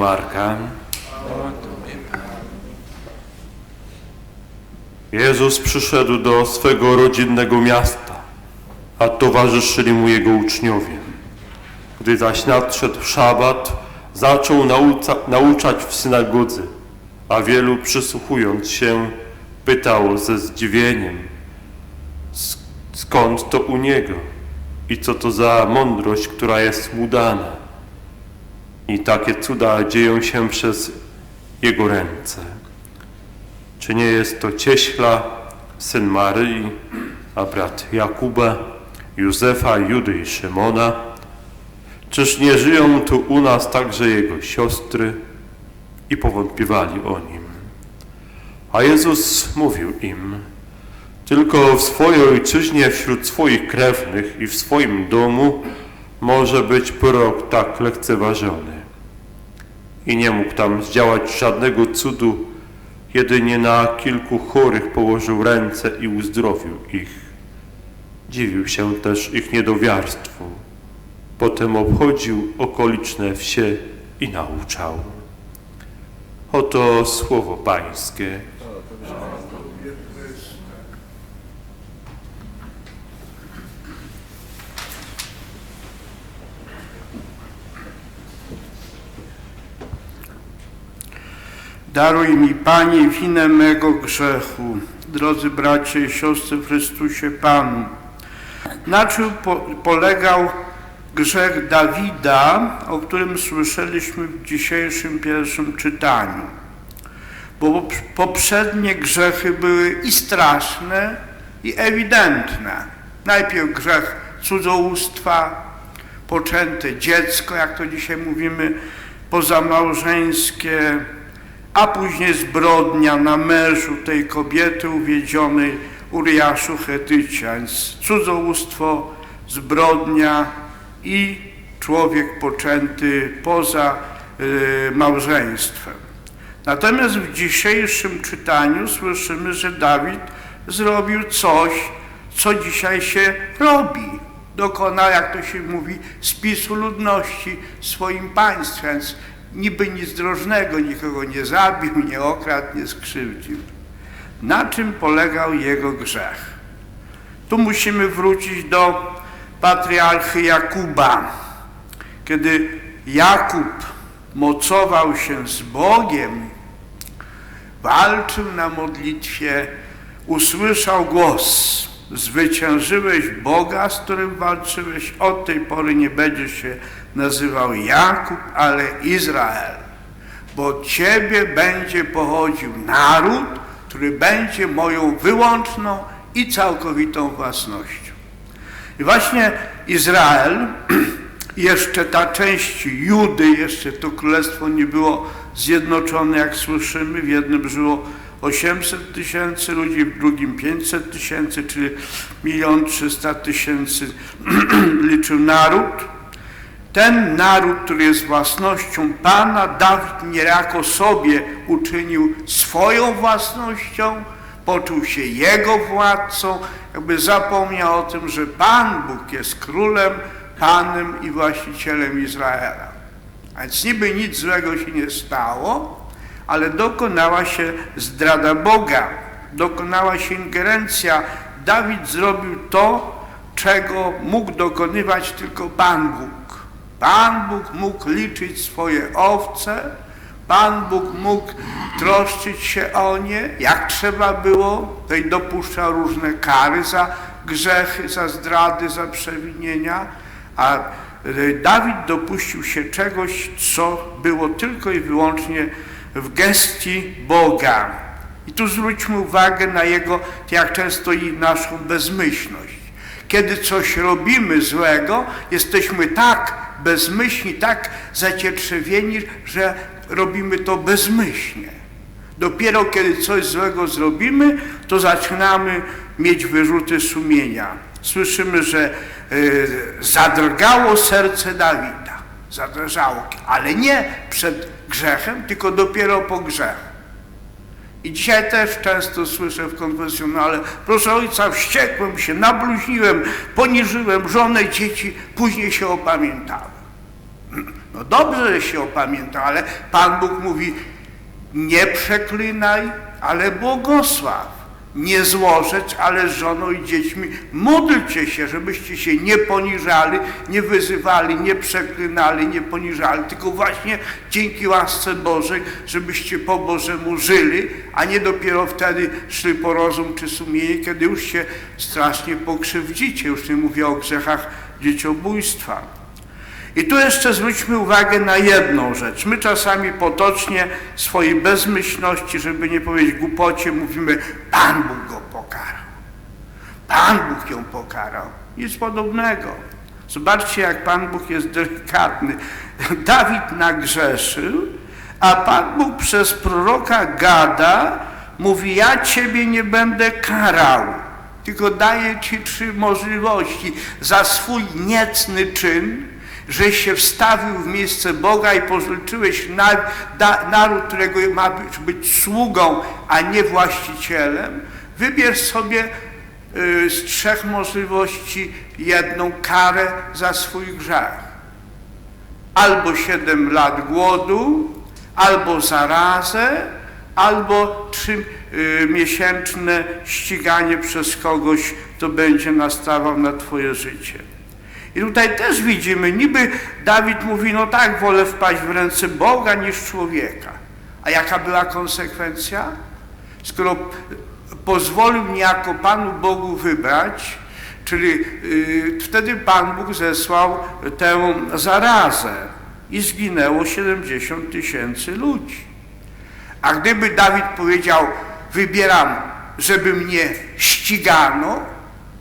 Marka. Jezus przyszedł do swego rodzinnego miasta, a towarzyszyli mu jego uczniowie. Gdy zaś nadszedł szabat, zaczął nauca, nauczać w synagodze, a wielu przysłuchując się, pytało ze zdziwieniem, "Sk- skąd to u niego i co to za mądrość, która jest mu dana. I takie cuda dzieją się przez jego ręce. Czy nie jest to cieśla, syn Maryi, a brat Jakuba, Józefa, Judy i Szymona? Czyż nie żyją tu u nas także jego siostry? I powątpiewali o nim. A Jezus mówił im, tylko w swojej ojczyźnie, wśród swoich krewnych i w swoim domu może być prorok tak lekceważony. I nie mógł tam zdziałać żadnego cudu, jedynie na kilku chorych położył ręce i uzdrowił ich. Dziwił się też ich niedowiarstwu. Potem obchodził okoliczne wsie i nauczał. Oto słowo Pańskie. Daruj mi, Panie, winę mego grzechu. Drodzy bracia i siostry w Chrystusie Panu. Na czym po, polegał grzech Dawida, o którym słyszeliśmy w dzisiejszym pierwszym czytaniu? Bo pop- poprzednie grzechy były i straszne, i ewidentne. Najpierw grzech cudzołóstwa, poczęte dziecko, jak to dzisiaj mówimy, pozamałżeńskie, a później zbrodnia na mężu tej kobiety uwiedzionej Uriaszu Chetycia, więc cudzołóstwo, zbrodnia i człowiek poczęty poza y, małżeństwem. Natomiast w dzisiejszym czytaniu słyszymy, że Dawid zrobił coś, co dzisiaj się robi. Dokonał, jak to się mówi, spisu ludności w swoim państwie, więc niby nic drożnego, nikogo nie zabił, nie okradł, nie skrzywdził. Na czym polegał jego grzech? Tu musimy wrócić do patriarchy Jakuba. Kiedy Jakub mocował się z Bogiem, walczył na modlitwie, usłyszał głos: Zwyciężyłeś Boga, z którym walczyłeś, od tej pory nie będziesz się nazywał Jakub, ale Izrael, bo ciebie będzie pochodził naród, który będzie moją wyłączną i całkowitą własnością. I właśnie Izrael, jeszcze ta część Judy, jeszcze to królestwo nie było zjednoczone, jak słyszymy. W jednym żyło 800 tysięcy ludzi, w drugim 500 tysięcy, czyli 1 300 tysięcy liczył naród. Ten naród, który jest własnością Pana, Dawid niejako sobie uczynił swoją własnością, poczuł się jego władcą, jakby zapomniał o tym, że Pan Bóg jest królem, Panem i właścicielem Izraela. A więc niby nic złego się nie stało, ale dokonała się zdrada Boga, dokonała się ingerencja. Dawid zrobił to, czego mógł dokonywać tylko Pan Bóg. Pan Bóg mógł liczyć swoje owce, Pan Bóg mógł troszczyć się o nie, jak trzeba było, to i dopuszczał różne kary za grzechy, za zdrady, za przewinienia, a e, Dawid dopuścił się czegoś, co było tylko i wyłącznie w gestii Boga. I tu zwróćmy uwagę na jego, jak często i naszą bezmyślność. Kiedy coś robimy złego, jesteśmy tak bezmyślni, tak zacietrzewieni, że robimy to bezmyślnie. Dopiero kiedy coś złego zrobimy, to zaczynamy mieć wyrzuty sumienia. Słyszymy, że y, zadrgało serce Dawida. Zadrżało, ale nie przed grzechem, tylko dopiero po grzechu. I dzisiaj też często słyszę w konfesjonale, proszę ojca, wściekłem się, nabluźniłem, poniżyłem żonę, dzieci, później się opamiętałem. No dobrze, że się opamiętał, ale Pan Bóg mówi, nie przeklinaj, ale błogosław. Nie złożeć, ale z żoną i dziećmi módlcie się, żebyście się nie poniżali, nie wyzywali, nie przeklinali, nie poniżali, tylko właśnie dzięki łasce Bożej, żebyście po Bożemu żyli, a nie dopiero wtedy szli po rozum czy sumienie, kiedy już się strasznie pokrzywdzicie. Już nie mówię o grzechach dzieciobójstwa. I tu jeszcze zwróćmy uwagę na jedną rzecz. My czasami potocznie swojej bezmyślności, żeby nie powiedzieć głupocie, mówimy Pan Bóg go pokarał. Pan Bóg ją pokarał. Nic podobnego. Zobaczcie, jak Pan Bóg jest delikatny. Dawid nagrzeszył, a Pan Bóg przez proroka Gada mówi, ja Ciebie nie będę karał, tylko daję Ci trzy możliwości. Za swój niecny czyn, że się wstawił w miejsce Boga i pożyczyłeś naród, którego ma być, być sługą, a nie właścicielem, wybierz sobie y, z trzech możliwości jedną karę za swój grzech. Albo siedem lat głodu, albo zarazę, albo trzy y, miesięczne ściganie przez kogoś, kto będzie nastawał na twoje życie. I tutaj też widzimy, niby Dawid mówi, no tak, wolę wpaść w ręce Boga niż człowieka. A jaka była konsekwencja? Skoro pozwolił niejako Panu Bogu wybrać, czyli yy, wtedy Pan Bóg zesłał tę zarazę i zginęło 70 tysięcy ludzi. A gdyby Dawid powiedział, wybieram, żeby mnie ścigano,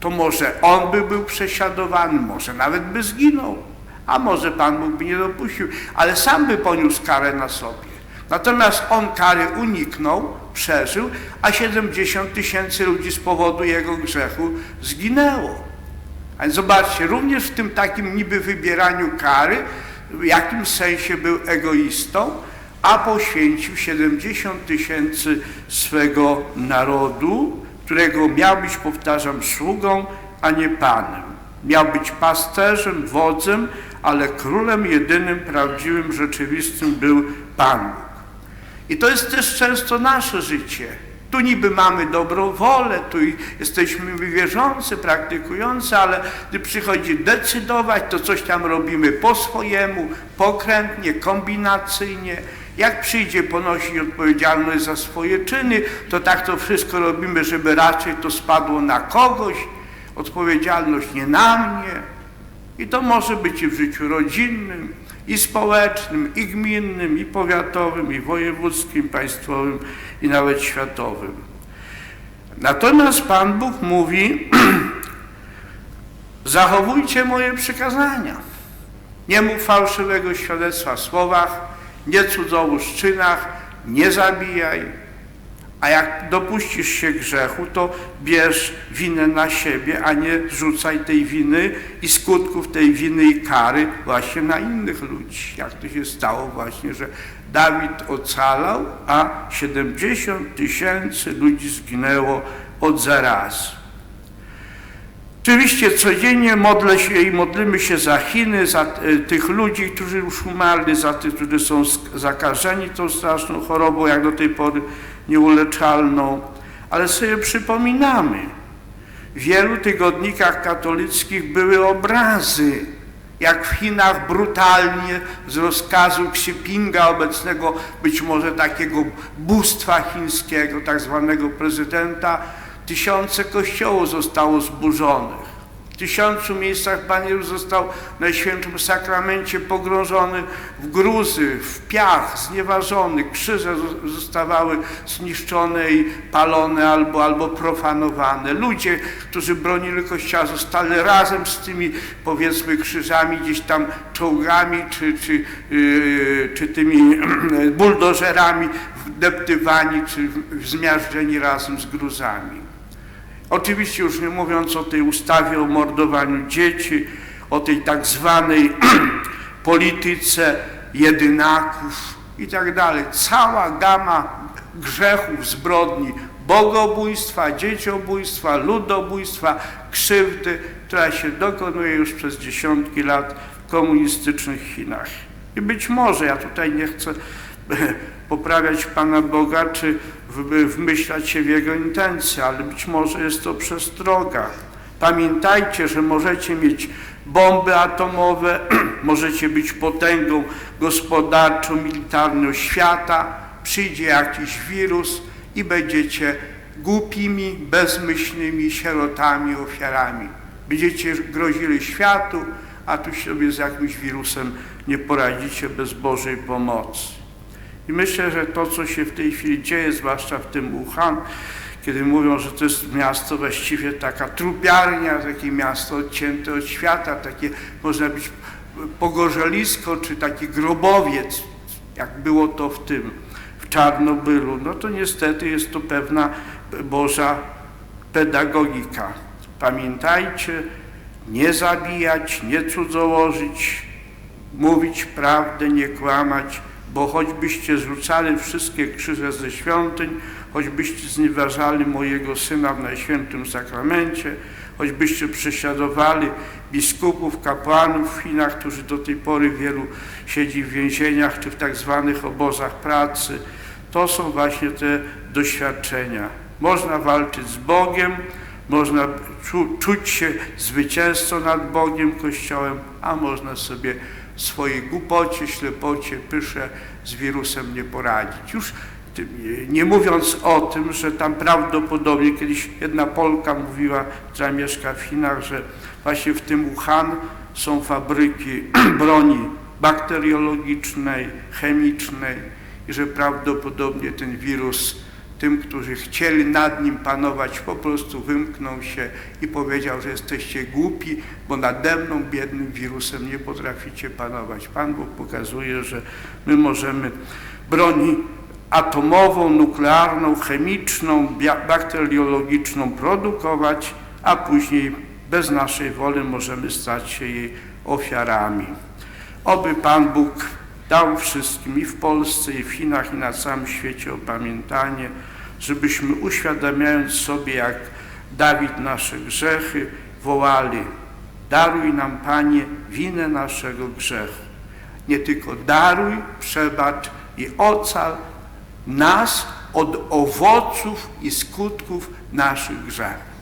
to może on by był prześladowany, może nawet by zginął, a może Pan Bóg by nie dopuścił, ale sam by poniósł karę na sobie. Natomiast on kary uniknął, przeżył, a 70 tysięcy ludzi z powodu jego grzechu zginęło. A więc zobaczcie, również w tym takim niby wybieraniu kary, w jakim sensie był egoistą, a poświęcił 70 tysięcy swego narodu, którego miał być, powtarzam, sługą, a nie panem. Miał być pasterzem, wodzem, ale królem jedynym, prawdziwym, rzeczywistym był Pan Bóg. I to jest też często nasze życie. Tu niby mamy dobrą wolę, tu jesteśmy wierzący, praktykujący, ale gdy przychodzi decydować, to coś tam robimy po swojemu, pokrętnie, kombinacyjnie. Jak przyjdzie ponosić odpowiedzialność za swoje czyny, to tak to wszystko robimy, żeby raczej to spadło na kogoś, odpowiedzialność nie na mnie. I to może być i w życiu rodzinnym, i społecznym, i gminnym, i powiatowym, i wojewódzkim, państwowym, i nawet światowym. Natomiast Pan Bóg mówi, zachowujcie moje przykazania. Nie mów fałszywego świadectwa w słowach, nie cudzołóż w czynach, nie zabijaj. A jak dopuścisz się grzechu, to bierz winę na siebie, a nie rzucaj tej winy i skutków tej winy i kary właśnie na innych ludzi. Jak to się stało właśnie, że Dawid ocalał, a 70 tysięcy ludzi zginęło od zarazy. Oczywiście codziennie modlę się i modlimy się za Chiny, za e, tych ludzi, którzy już umarli, za tych, którzy są zakażeni tą straszną chorobą, jak do tej pory nieuleczalną. Ale sobie przypominamy, w wielu tygodnikach katolickich były obrazy, jak w Chinach brutalnie z rozkazu Xi Jinpinga, obecnego być może takiego bóstwa chińskiego, tak zwanego prezydenta, Tysiące kościołów zostało zburzonych. W tysiącu miejscach Pan został w Najświętszym Sakramencie pogrążony w gruzy, w piach, znieważony. Krzyże zostawały zniszczone i palone albo, albo profanowane. Ludzie, którzy bronili Kościoła zostali razem z tymi powiedzmy krzyżami gdzieś tam czołgami czy, czy, yy, czy tymi buldożerami wdeptywani czy zmiażdżeni razem z gruzami. Oczywiście już nie mówiąc o tej ustawie o mordowaniu dzieci, o tej tak zwanej polityce jedynaków i tak dalej. Cała gama grzechów, zbrodni, bogobójstwa, dzieciobójstwa, ludobójstwa, krzywdy, która się dokonuje już przez dziesiątki lat w komunistycznych Chinach. I być może, ja tutaj nie chcę poprawiać Pana Boga, czy wmyślać się w Jego intencje, ale być może jest to przestroga. Pamiętajcie, że możecie mieć bomby atomowe, możecie być potęgą gospodarczą, militarną świata, przyjdzie jakiś wirus i będziecie głupimi, bezmyślnymi sierotami, ofiarami. Będziecie grozili światu, a tu sobie z jakimś wirusem nie poradzicie bez Bożej pomocy. I myślę, że to, co się w tej chwili dzieje, zwłaszcza w tym Wuhan, kiedy mówią, że to jest miasto właściwie taka trupiarnia, takie miasto odcięte od świata, takie można być pogorzelisko, czy taki grobowiec, jak było to w tym, w Czarnobylu, no to niestety jest to pewna Boża pedagogika. Pamiętajcie, nie zabijać, nie cudzołożyć, mówić prawdę, nie kłamać, bo choćbyście zrzucali wszystkie krzyże ze świątyń, choćbyście znieważali mojego Syna w Najświętym Sakramencie, choćbyście prześladowali biskupów, kapłanów w Chinach, którzy do tej pory wielu siedzi w więzieniach czy w tak zwanych obozach pracy, to są właśnie te doświadczenia. Można walczyć z Bogiem, można czu, czuć się zwycięzcą nad Bogiem, Kościołem, a można sobie swojej głupocie, ślepocie, pysze z wirusem nie poradzić. Już nie mówiąc o tym, że tam prawdopodobnie kiedyś jedna Polka mówiła, która mieszka w Chinach, że właśnie w tym Wuhan są fabryki broni bakteriologicznej, chemicznej i że prawdopodobnie ten wirus tym, którzy chcieli nad nim panować, po prostu wymknął się i powiedział, że jesteście głupi, bo nade mną, biednym wirusem, nie potraficie panować. Pan Bóg pokazuje, że my możemy broni atomową, nuklearną, chemiczną, bakteriologiczną produkować, a później bez naszej woli możemy stać się jej ofiarami. Oby Pan Bóg dał wszystkim i w Polsce, i w Chinach, i na całym świecie opamiętanie, żebyśmy uświadamiając sobie, jak Dawid nasze grzechy, wołali daruj nam, Panie, winę naszego grzechu. Nie tylko daruj, przebacz i ocal nas od owoców i skutków naszych grzechów.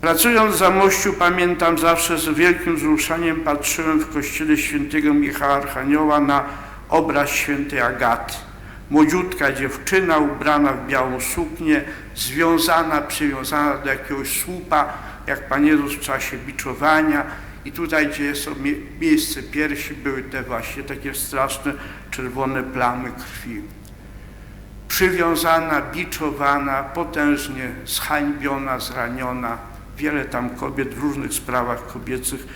Pracując za mościu pamiętam zawsze z wielkim wzruszeniem patrzyłem w kościele świętego Michała Archanioła na obraz świętej Agaty. Młodziutka dziewczyna ubrana w białą suknię, związana, przywiązana do jakiegoś słupa, jak Pan Jezus w czasie biczowania. I tutaj, gdzie jest mie- miejsce piersi, były te właśnie takie straszne czerwone plamy krwi przywiązana, biczowana, potężnie zhańbiona, zraniona. Wiele tam kobiet w różnych sprawach kobiecych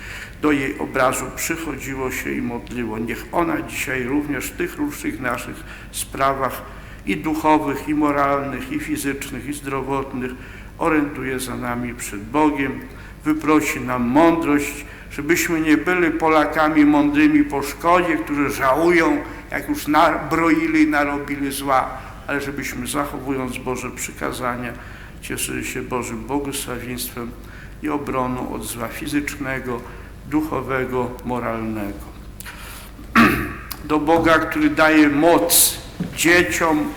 do jej obrazu przychodziło się i modliło. Niech ona dzisiaj również w tych różnych naszych sprawach i duchowych, i moralnych, i fizycznych, i zdrowotnych oręduje za nami przed Bogiem, wyprosi nam mądrość, żebyśmy nie byli Polakami mądrymi po szkodzie, którzy żałują, jak już nabroili, narobili zła, ale żebyśmy zachowując Boże przykazania, cieszyli się Bożym błogosławieństwem i obroną od zła fizycznego, duchowego, moralnego. Do Boga, który daje moc dzieciom